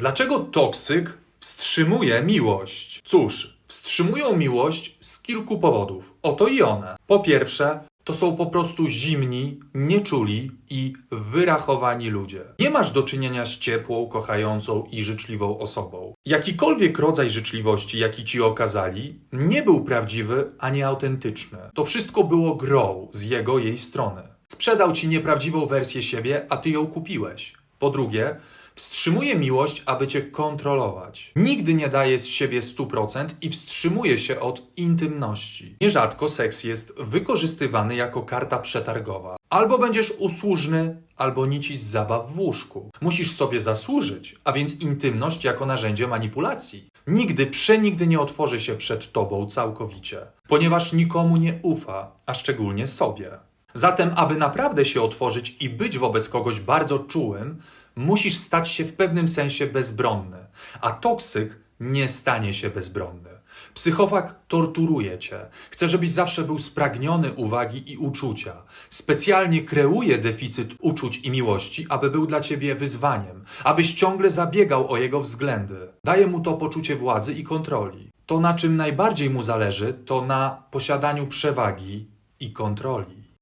Dlaczego toksyk wstrzymuje miłość? Cóż, wstrzymują miłość z kilku powodów. Oto i one. Po pierwsze, to są po prostu zimni, nieczuli i wyrachowani ludzie. Nie masz do czynienia z ciepłą, kochającą i życzliwą osobą. Jakikolwiek rodzaj życzliwości, jaki ci okazali, nie był prawdziwy ani autentyczny. To wszystko było grą z jego jej strony. Sprzedał ci nieprawdziwą wersję siebie, a ty ją kupiłeś. Po drugie, wstrzymuje miłość, aby cię kontrolować. Nigdy nie daje z siebie 100% i wstrzymuje się od intymności. Nierzadko seks jest wykorzystywany jako karta przetargowa. Albo będziesz usłużny, albo nici z zabaw w łóżku. Musisz sobie zasłużyć, a więc intymność jako narzędzie manipulacji. Nigdy, przenigdy nie otworzy się przed tobą całkowicie, ponieważ nikomu nie ufa, a szczególnie sobie. Zatem, aby naprawdę się otworzyć i być wobec kogoś bardzo czułym, musisz stać się w pewnym sensie bezbronny, a toksyk nie stanie się bezbronny. Psychofag torturuje cię, chce, żebyś zawsze był spragniony uwagi i uczucia. Specjalnie kreuje deficyt uczuć i miłości, aby był dla ciebie wyzwaniem, abyś ciągle zabiegał o jego względy. Daje mu to poczucie władzy i kontroli. To, na czym najbardziej mu zależy, to na posiadaniu przewagi i kontroli.